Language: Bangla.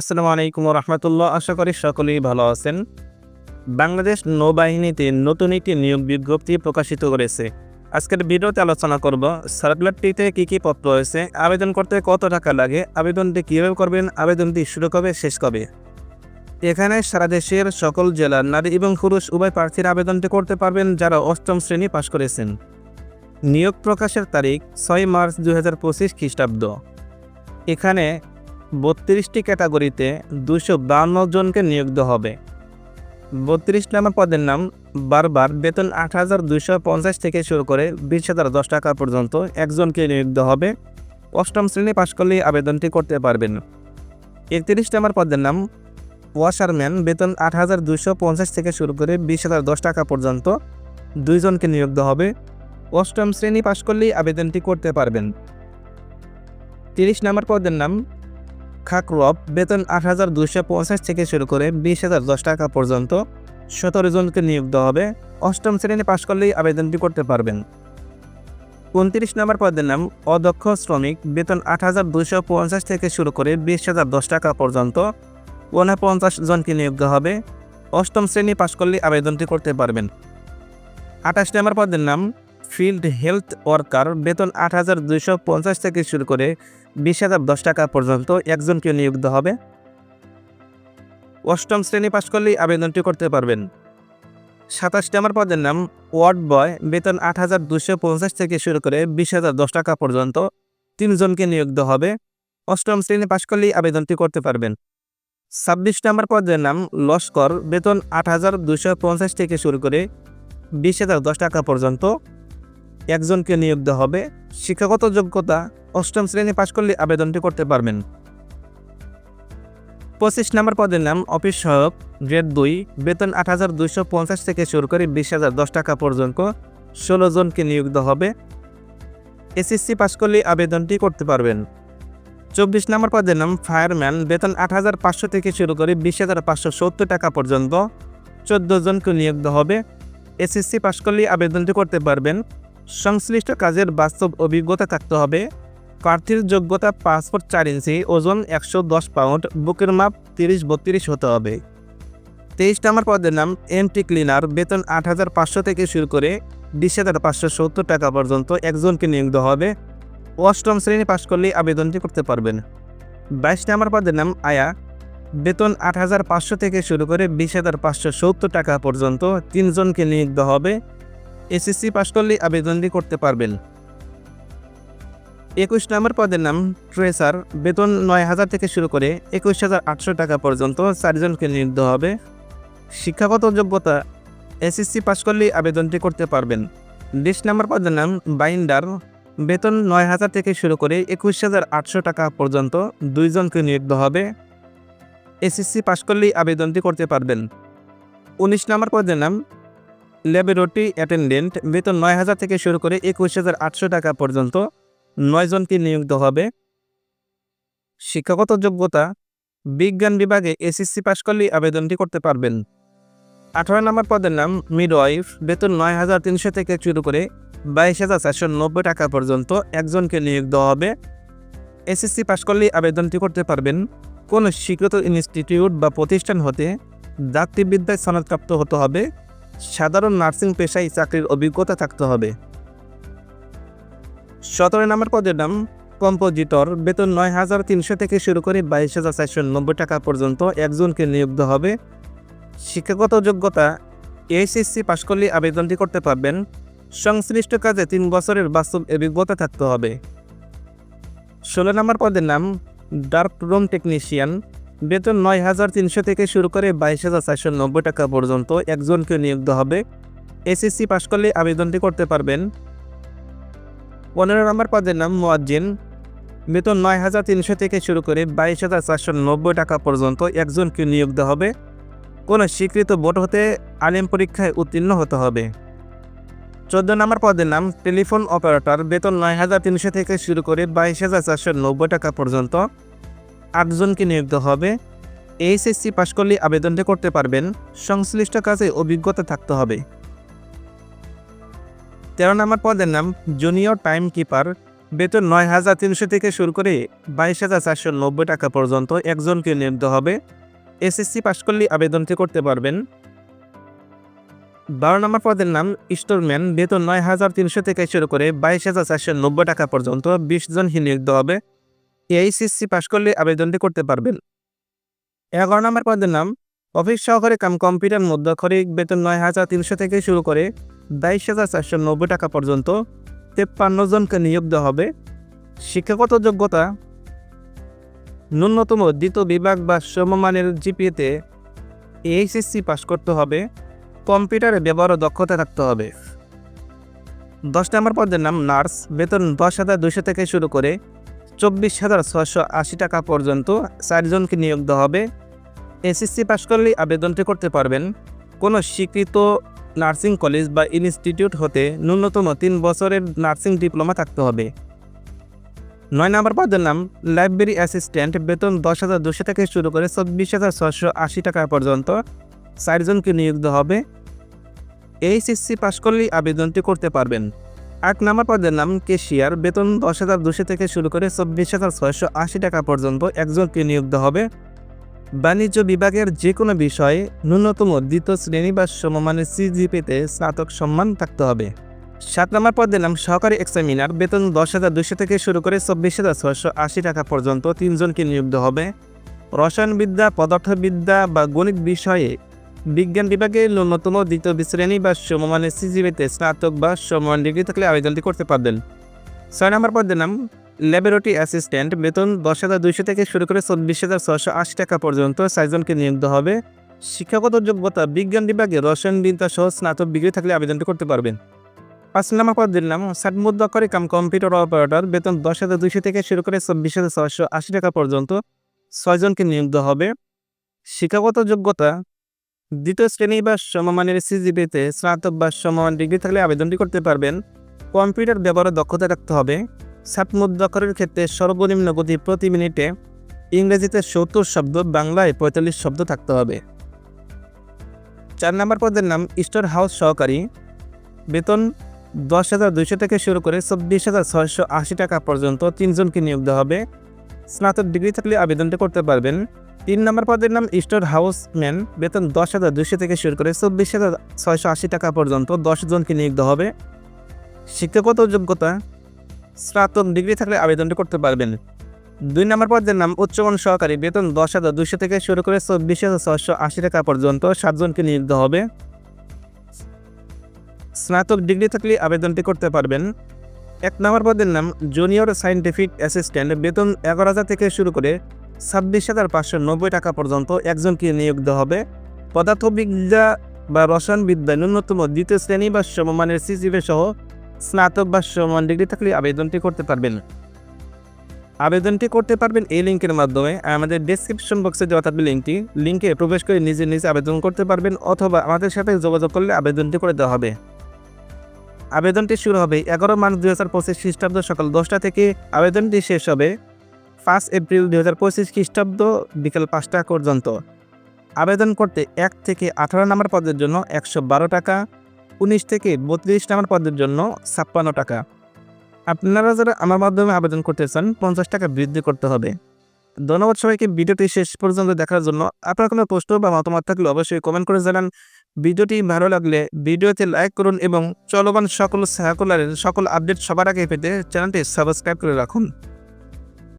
আসসালামু আলাইকুম রহমতুল্লাহ। আশা করি সকলেই ভালো আছেন। বাংলাদেশ নৌবাহিনীতে নতুন একটি নিয়োগ বিজ্ঞপ্তি প্রকাশিত করেছে। আজকের ভিডিওতে আলোচনা করব, সার্কুলারটিতে কী কী পত্র রয়েছে, আবেদন করতে কত টাকা লাগে, আবেদনটি কীভাবে করবেন, আবেদনটি শুরু কবে, শেষ কবে? এখানে সারা দেশের সকল জেলার নারী এবং পুরুষ উভয় প্রার্থীর আবেদনটি করতে পারবেন যারা অষ্টম শ্রেণি পাশ করেছেন। নিয়োগ প্রকাশের তারিখ ছয় মার্চ দু হাজার পঁচিশ খ্রিস্টাব্দ। এখানে বত্রিশটি ক্যাটাগরিতে দুশো বান্ন জনকে নিয়োগ হবে। বত্রিশ নম্বর পদের নাম বারবার বেতন আট হাজার দুশো পঞ্চাশ থেকে শুরু করে বিশ হাজার দশ টাকা পর্যন্ত একজনকে নিয়োগ হবে। অষ্টম শ্রেণি পাশ করলেই আবেদনটি করতে পারবেন। একত্রিশ নম্বর পদের নাম ওয়াশারম্যান বেতন আট হাজার দুশো পঞ্চাশ থেকে শুরু করে বিশ হাজার দশ টাকা পর্যন্ত দুইজনকে নিয়োগ হবে। অষ্টম শ্রেণি পাশ করলেই আবেদনটি করতে পারবেন। তিরিশ নম্বর পদের নাম খাকরব বেতন আট হাজার দুশো পঞ্চাশ থেকে শুরু করে বিশ হাজার দশ টাকা পর্যন্ত সতেরো জনকে নিয়োগ দেওয়া হবে। অষ্টম শ্রেণি পাশ করলেই আবেদনটি করতে পারবেন। উনত্রিশ নম্বর পদের নাম, অদক্ষ শ্রমিক, বেতন আট হাজার দুশো পঞ্চাশ থেকে শুরু করে বিশ হাজার দশ টাকা পর্যন্ত ঊনপঞ্চাশ জনকে নিয়োগ দেওয়া হবে। অষ্টম শ্রেণি পাশ করলেই আবেদনটি করতে পারবেন। আঠাশ নম্বর পদের নাম ফিল্ড হেলথ ওয়ার্কার বেতন আট হাজার দুইশো পঞ্চাশ থেকে শুরু করে বিশ হাজার দশ টাকা পর্যন্ত একজনকে নিয়োগ দেওয়া হবে। অষ্টম শ্রেণি পাশ করলেই আবেদনটি করতে পারবেন। সাতাশ নম্বর পদের নাম, ওয়ার্ড বয়, বেতন আট হাজার দুশো পঞ্চাশ থেকে শুরু করে বিশ হাজার দশ টাকা পর্যন্ত তিনজনকে নিয়োগ দেওয়া হবে। অষ্টম শ্রেণি পাশ করলেই আবেদনটি করতে পারবেন। ছাব্বিশ নম্বর পদের নাম, লস্কর, বেতন আট হাজার দুশো পঞ্চাশ থেকে শুরু করে বিশ হাজার দশ টাকা পর্যন্ত একজনকে নিয়োগ দেওয়া হবে। শিক্ষাগত যোগ্যতা অষ্টম শ্রেণি পাশ করলে আবেদনটি করতে পারবেন। পঁচিশ নম্বর পদের নাম অফিস সহায়ক, গ্রেড দুই, বেতন আট হাজার দুইশো পঞ্চাশ থেকে শুরু করে বিশ হাজার দশ টাকা পর্যন্ত ষোলো জনকে নিয়োগ দেওয়া হবে। এসএসসি পাশ করলে আবেদনটি করতে পারবেন। চব্বিশ নম্বর পদের নাম ফায়ারম্যান, বেতন আট হাজার পাঁচশো থেকে শুরু করে বিশ হাজার পাঁচশো সত্তর টাকা পর্যন্ত চোদ্দ জনকে নিয়োগ দেওয়া হবে। এসএসসি পাশ করলে আবেদনটি করতে পারবেন। সংশ্লিষ্ট কাজের বাস্তব অভিজ্ঞতা থাকতে হবে। প্রার্থীর যোগ্যতা পাসপোর্ট চার ইঞ্চি, ওজন একশো দশ পাউন্ড, বুকের মাপ তিরিশ বত্রিশ হতে হবে। তেইশ নম্বর পদের নাম এমটি ক্লিনার, বেতন আট হাজার পাঁচশো থেকে শুরু করে বিশ হাজার পাঁচশো সত্তর টাকা পর্যন্ত একজনকে নিয়োগ হবে। অষ্টম শ্রেণি পাশ করলেই আবেদনটি করতে পারবেন। বাইশ নম্বর পদের নাম আয়া, বেতন আট হাজার পাঁচশো থেকে শুরু করে বিশ হাজার পাঁচশো সত্তর টাকা পর্যন্ত তিনজনকে নিয়োগ হবে। এসএসসি পাশ করলে আবেদনটি করতে পারবেন। একুশ নম্বর পদের নাম ট্রেসার। বেতন নয় হাজার থেকে শুরু করে একুশ হাজার আটশো টাকা পর্যন্ত চারজনকে দেওয়া হবে। শিক্ষাগত যোগ্যতা, এসএসসি পাশ করলেই আবেদনটি করতে পারবেন। বিশ নম্বর পদের নাম বাইন্ডার। বেতন নয় হাজার থেকে শুরু করে একুশ হাজার আটশো টাকা পর্যন্ত দুইজনকে দেওয়া হবে। এসএসসি পাশ করলেই আবেদনটি করতে পারবেন। উনিশ নম্বর পদের নাম ল্যাবরেটরি অ্যাটেন্ডেন্ট। বেতন নয় হাজার থেকে শুরু করে একুশ হাজার আটশো টাকা পর্যন্ত। নয় জনকে নিয়োগ হবে। শিক্ষাগত যোগ্যতা, বিজ্ঞান বিভাগে এসএসসি পাশ করলেই আবেদনটি করতে পারবেন। আঠারো নম্বর পদের নাম মিডওয়াইফ। বেতন নয় হাজার তিনশো থেকে শুরু করে বাইশ হাজার চারশো নব্বই টাকা পর্যন্ত একজনকে নিয়োগ দেওয়া হবে। এসএসসি পাশ করলেই আবেদনটি করতে পারবেন। কোনো স্বীকৃত ইনস্টিটিউট বা প্রতিষ্ঠান হতে যাত্রীবিদ্যায় সনদপ্রাপ্ত হতে হবে। সাধারণ নার্সিং পেশায় চাকরির অভিজ্ঞতা থাকতে হবে। সতেরো নম্বর পদের নাম, কম্পোজিটর। বেতন নয় হাজার তিনশো থেকে শুরু করে বাইশ হাজার চারশো নব্বই টাকা পর্যন্ত একজনকে নিয়োগ হবে। শিক্ষাগত যোগ্যতা এইচএসসি পাশ করলে আবেদনটি করতে পারবেন। সংশ্লিষ্ট কাজে তিন বছরের বাস্তব অভিজ্ঞতা থাকতে হবে। ষোলো নম্বর পদের নাম, ডার্ক রুম টেকনিশিয়ান। বেতন নয় হাজার তিনশো থেকে শুরু করে বাইশ হাজার চারশো নব্বই টাকা পর্যন্ত একজনকে নিয়োগ হবে। এসএসসি পাশ করলে আবেদনটি করতে পারবেন। পনেরো নম্বর পদের নাম মোয়াজ্জিন। বেতন নয় হাজার তিনশো থেকে শুরু করে বাইশ হাজার চারশো নব্বই টাকা পর্যন্ত একজনকে নিয়োগ দেওয়া হবে। কোনো স্বীকৃত বোর্ড হতে আলিম পরীক্ষায় উত্তীর্ণ হতে হবে। চোদ্দ নম্বর পদের নাম টেলিফোন অপারেটর। বেতন নয় হাজার তিনশো থেকে শুরু করে বাইশ হাজার চারশো নব্বই টাকা পর্যন্ত আটজনকে নিয়োগ হবে। এইচএসসি পাশ করলে আবেদনটি করতে পারবেন। সংশ্লিষ্ট কাজে অভিজ্ঞতা থাকতে হবে। তেরো নম্বর পদের নাম জুনিয়র টাইম কিপার বেতন নয় হাজার তিনশো থেকে শুরু করে বাইশ হাজার চারশো নব্বই টাকা পর্যন্ত একজনকে নিয়োগ হবে। এসএসসি পাশ করলে আবেদনটি করতে পারবেন। বারো নম্বর পদের নাম স্টোরম্যান বেতন নয় হাজার তিনশো থেকে শুরু করে বাইশ হাজার চারশো নব্বই টাকা পর্যন্ত বিশ জন নিয়োগ হবে। এইচএসসি পাশ করলে আবেদনটি করতে পারবেন। এগারো নম্বর পদের নাম, অফিস সহকারী কাম কম্পিউটার মধ্যক্ষরিক বেতন নয় হাজার তিনশো থেকে শুরু করে বাইশ হাজার চারশো নব্বই টাকা পর্যন্ত তেপ্পান্ন জনকে নিয়োগ দেওয়া হবে। শিক্ষাগত যোগ্যতা, ন্যূনতম দ্বিতীয় বিভাগ বা সমমানের জিপিএতে এইচএসসি পাশ করতে হবে। কম্পিউটারে ব্যবহার ও দক্ষতা থাকতে হবে। দশ নম্বর পদের নাম, নার্স, বেতন দশ হাজার দুশো থেকে শুরু করে চব্বিশ হাজার ছশো আশি টাকা পর্যন্ত চারজনকে নিয়োগ দেওয়া হবে। এসএসসি পাশ করলেই আবেদনটি করতে পারবেন। কোনো স্বীকৃত নার্সিং কলেজ বা ইনস্টিটিউট হতে ন্যূনতম তিন বছরের নার্সিং ডিপ্লোমা থাকতে হবে। নয় নম্বর পদের নাম, লাইব্রেরি অ্যাসিস্ট্যান্ট। বেতন দশ হাজার দুশো থেকে শুরু করে চব্বিশ হাজার ছশো আশি টাকা পর্যন্ত চারজনকে নিয়োগ হবে। এইচএসসি পাশ করলেই আবেদনটি করতে পারবেন। এক নম্বর পদের নাম কেশিয়ার। বেতন দশ হাজার দুশো থেকে শুরু করে চব্বিশ হাজার ছয়শো আশি টাকা পর্যন্ত একজনকে নিয়োগ হবে। বাণিজ্য বিভাগের যে কোনো বিষয়ে ন্যূনতম দ্বিতীয় শ্রেণি বা সমমানের সিজিপিতে স্নাতক সম্মান থাকতে হবে। সাত নম্বর পদের নাম সহকারী এক্সামিনার। বেতন দশ হাজার দুশো থেকে শুরু করে চব্বিশ হাজার ছয়শো আশি টাকা পর্যন্ত তিনজনকে নিয়োগ হবে। রসায়নবিদ্যা, পদার্থবিদ্যা বা গণিত বিষয়ে বিজ্ঞান বিভাগে ন্যূনতম দ্বিতীয় শ্রেণি বা সমমানের সিজিবিতে স্নাতক বা সমমান ডিগ্রি থাকলে আবেদনটি করতে পারবেন। ছয় নম্বর পদের নাম, ল্যাবরেটরি অ্যাসিস্ট্যান্ট। বেতন দশ হাজার দুইশো থেকে শুরু করে চব্বিশ হাজার ছশো আশি টাকা পর্যন্ত চারজনকে নিয়োগ হবে। শিক্ষাগত যোগ্যতা, বিজ্ঞান বিভাগে রসায়নবিদ্যা সহ স্নাতক ডিগ্রি থাকলে আবেদনটি করতে পারবেন। পাঁচ নম্বর পদের নাম সাতমুদ্দকরে কাম কম্পিউটার অপারেটর। বেতন দশ হাজার দুইশো থেকে শুরু করে চব্বিশ হাজার ছশো আশি টাকা পর্যন্ত ছয়জনকে নিয়োগ হবে। শিক্ষাগত যোগ্যতা দ্বিতীয় শ্রেণি বা সমমানের সিজিপিতে স্নাতক বা সমমান ডিগ্রি থাকলে আবেদনটি করতে পারবেন। কম্পিউটার ব্যবহারে দক্ষতা রাখতে হবে। সাতমুদ্দকরের ক্ষেত্রে সর্বনিম্ন গতি প্রতি মিনিটে ইংরেজিতে সত্তর শব্দ, বাংলায় পঁয়তাল্লিশ শব্দ থাকতে হবে। চার নম্বর পদের নাম স্টোর হাউস সহকারী। বেতন দশ হাজার দুইশো থেকে শুরু করে চব্বিশ হাজার ছয়শো আশি টাকা পর্যন্ত তিনজনকে নিয়োগ দেওয়া হবে। স্নাতক ডিগ্রি থাকলে আবেদনটি করতে পারবেন। তিন নম্বর পদের নাম স্টোর হাউসম্যান বেতন দশ হাজার দুশো থেকে শুরু করে চব্বিশ হাজার ছয়শো আশি টাকা পর্যন্ত দশ জনকে নিয়োগ হবে। শিক্ষাগত যোগ্যতা, স্নাতক ডিগ্রি থাকলে আবেদনটি করতে পারবেন। দুই নম্বর পদের নাম উচ্চমান সহকারী। বেতন দশ হাজার দুইশো থেকে শুরু করে চব্বিশ হাজার ছয়শো আশি টাকা পর্যন্ত সাতজনকে নিয়োগ হবে। স্নাতক ডিগ্রি থাকলে আবেদনটি করতে পারবেন। এক নম্বর পদের নাম জুনিয়র সায়েন্টিফিক অ্যাসিস্ট্যান্ট। বেতন এগারো হাজার থেকে শুরু করে ছাব্বিশ হাজার পাঁচশো নব্বই টাকা পর্যন্ত একজনকে নিয়োগ দেওয়া হবে। পদার্থবিদ্যা বা রসায়নবিদ্যা ন্যূনতম দ্বিতীয় শ্রেণি বা সমমানের সিজিপি সহ স্নাতক বা সমান ডিগ্রি থাকলে আবেদনটি করতে পারবেন। আবেদনটি করতে পারবেন এই লিঙ্কের মাধ্যমে। আমাদের ডেসক্রিপশন বক্সে দেওয়া থাকবে লিঙ্কটি। লিঙ্কে প্রবেশ করে নিজে নিজে আবেদন করতে পারবেন অথবা আমাদের সাথে যোগাযোগ করলে আবেদনটি করে দেওয়া হবে। আবেদনটি শুরু হবে এগারো মার্চ দুই হাজার পঁচিশ খ্রিস্টাব্দ সকাল দশটা থেকে। আবেদনটি শেষ হবে ফার্স্ট এপ্রিল দুই হাজার পঁচিশ খ্রিস্টাব্দ বিকেল পাঁচটা পর্যন্ত। আবেদন করতে এক থেকে আঠারো নম্বর পদের জন্য একশো বারো টাকা, উনিশ থেকে বত্রিশ নম্বর পদের জন্য ছাপ্পান্ন টাকা। আপনারা যারা আমার মাধ্যমে আবেদন করতে চান, পঞ্চাশ টাকা বৃদ্ধি করতে হবে। ধন্যবাদ সবাইকে, ভিডিওটি শেষ পর্যন্ত দেখার জন্য। আপনার কোনো প্রশ্ন বা মতামত থাকলে অবশ্যই কমেন্ট করে জানান। ভিডিওটি ভালো লাগলে ভিডিওতে লাইক করুন এবং চলমান সকল সার্কুলারের সকল আপডেট সবার আগে পেতে চ্যানেলটি সাবস্ক্রাইব করে রাখুন।